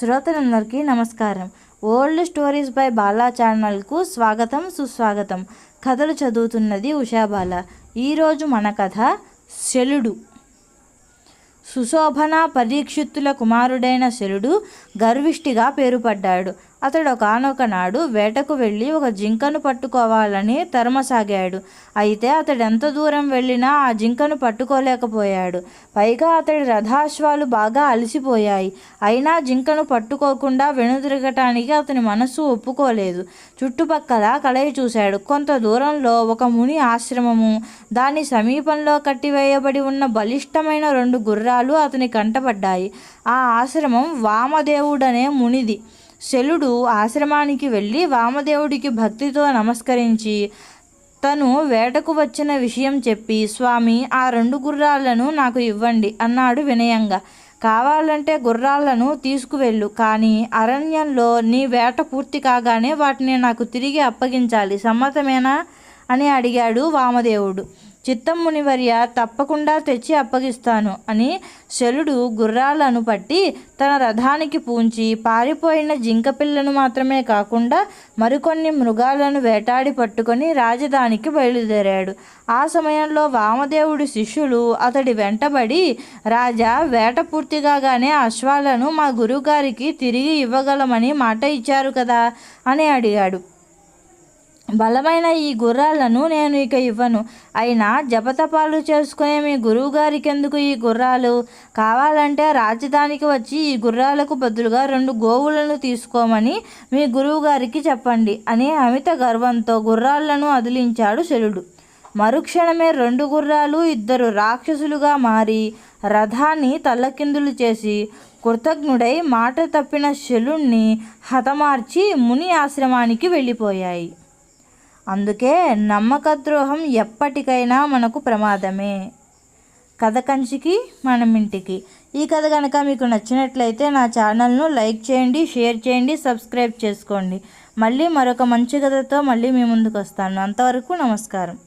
శ్రోతలందరికీ నమస్కారం. Old stories by Bala ఛానల్కు స్వాగతం సుస్వాగతం. కథలు చదువుతున్నది ఉషాబాల. ఈరోజు మన కథ శలుడు. సుశోభన పరీక్షిత్తుల కుమారుడైన శలుడు గర్విష్టిగా పేరుపడ్డాడు. అతడు ఒకనొక నాడు వేటకు వెళ్ళి ఒక జింకను పట్టుకోవాలని తరమసాగాడు. అయితే అతడు ఎంత దూరం వెళ్ళినా ఆ జింకను పట్టుకోలేకపోయాడు. పైగా అతడి రథాశ్వాలు బాగా అలసిపోయాయి. అయినా జింకను పట్టుకోకుండా వెనుదిరగటానికి అతని మనస్సు ఒప్పుకోలేదు. చుట్టుపక్కల కలయి చూశాడు. కొంత దూరంలో ఒక ముని ఆశ్రమము. దాని సమీపంలో కట్టివేయబడి ఉన్న బలిష్టమైన రెండు గుర్రాలు అతని కంటపడ్డాయి. ఆ ఆశ్రమం వామదేవుడనే మునిది. శలుడు ఆశ్రమానికి వెళ్ళి వామదేవుడికి భక్తితో నమస్కరించి తను వేటకు వచ్చిన విషయం చెప్పి స్వామి ఆ రెండు గుర్రాలను నాకు ఇవ్వండి అన్నాడు వినయంగా. కావాలంటే గుర్రాలను తీసుకువెళ్ళు కానీ అరణ్యంలో నీ వేట పూర్తి కాగానే వాటిని నాకు తిరిగి అప్పగించాలి సమ్మతమేనా? అని అడిగాడు వామదేవుడు. చిత్తం మునివర్య తప్పకుండా తెచ్చి అప్పగిస్తాను అని శలుడు గుర్రాలను పట్టి తన రథానికి పూంచి పారిపోయిన జింక పిల్లను మాత్రమే కాకుండా మరికొన్ని మృగాలను వేటాడి పట్టుకొని రాజధానికి బయలుదేరాడు. ఆ సమయంలో వామదేవుడి శిష్యులు అతడి వెంటబడి రాజా వేట పూర్తిగానే అశ్వాలను మా గురువుగారికి తిరిగి ఇవ్వగలమని మాట ఇచ్చారు కదా అని అడిగాడు. బలమైన ఈ గుర్రాలను నేను ఇక ఇవ్వను. అయినా జపతపాలు చేసుకునే మీ గురువుగారికి ఎందుకు ఈ గుర్రాలు? కావాలంటే రాజధానికి వచ్చి ఈ గుర్రాలకు బదులుగా రెండు గోవులను తీసుకోమని మీ గురువుగారికి చెప్పండి అని అమిత గర్వంతో గుర్రాలను అదిలించాడు శలుడు. మరుక్షణమే రెండు గుర్రాలు ఇద్దరు రాక్షసులుగా మారి రథాన్ని తల్లకిందులు చేసి కృతజ్ఞుడై మాట తప్పిన శలుణ్ణి హతమార్చి ముని ఆశ్రమానికి వెళ్ళిపోయాయి. అందుకే నమ్మకద్రోహం ఎప్పటికైనా మనకు ప్రమాదమే. కథ కంచికి మనం ఇంటికి. ఈ కథ కనుక మీకు నచ్చినట్లయితే నా ఛానల్ను లైక్ చేయండి షేర్ చేయండి సబ్స్క్రైబ్ చేసుకోండి. మళ్ళీ మరొక మంచి కథతో మళ్ళీ మీ ముందుకు వస్తాను అంతవరకు నమస్కారం.